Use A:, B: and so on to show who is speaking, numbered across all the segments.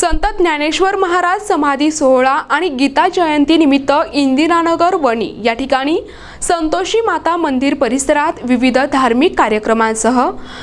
A: संत ज्ञानेश्वर महाराज समाधी सोहळा आणि गीता जयंती निमित्त इंदिरानगर वणी या ठिकाणी संतोषी माता मंदिर परिसरात विविध धार्मिक कार्यक्रमांसह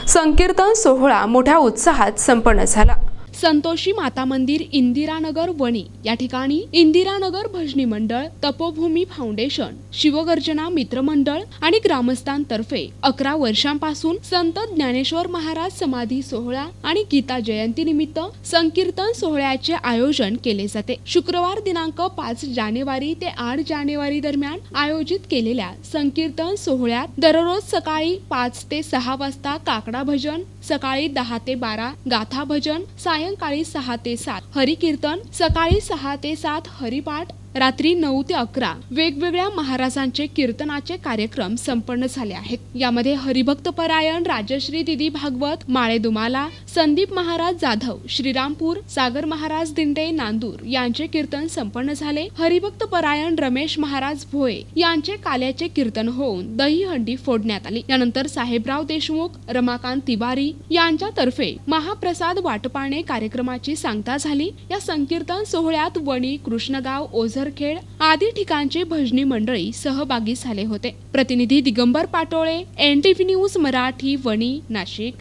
A: संकीर्तन सोहळा मोठ्या उत्साहात संपन्न झाला. संतोषी माता मंदिर इंदिरानगर वणी. या ठिकाणी इंदिरानगर भजनी मंडळ तपोभूमी फाउंडेशन शिवगर्जना मित्रमंडळ आणि ग्रामस्थांतर्फे अकरा वर्षांपासून संत ज्ञानेश्वर महाराज समाधी सोहळा आणि गीता जयंती निमित्त संकीर्तन सोहळ्याचे आयोजन केले जाते. शुक्रवार दिनांक पाच जानेवारी ते आठ जानेवारी दरम्यान आयोजित केलेल्या संकीर्तन सोहळ्यात दररोज सकाळी पाच ते सहा वाजता काकडा भजन सकाळी दहा ते बारा गाथा भजन सायंकाळी सहा ते सात. हरिकीर्तन सकाळी सहा ते सात हरिपाठ रात्री नऊ ते अकरा वेगवेगळ्या महाराजांचे कीर्तनाचे कार्यक्रम संपन्न झाले आहेत. यामध्ये हरिभक्त परायण राजश्री दिदी भागवत माळे दुमाला संदीप महाराज जाधव श्रीरामपूर सागर महाराज दिंडे नांदूर यांचे कीर्तन संपन्न झाले. हरिभक्त परायण रमेश महाराज भोये यांचे काल्याचे कीर्तन होऊन दहीहंडी फोडण्यात आली. यानंतर साहेबराव देशमुख रमाकांत तिवारी यांच्यातर्फे महाप्रसाद वाटपाने कार्यक्रमाची सांगता झाली. या संकीर्तन सोहळ्यात वणी कृष्णगाव ओझरखेड आदी ठिकाणचे भजनी मंडळी सहभागी झाले होते. प्रतिनिधी दिगंबर पाटोळे एन न्यूज मराठी वणी नाशिक.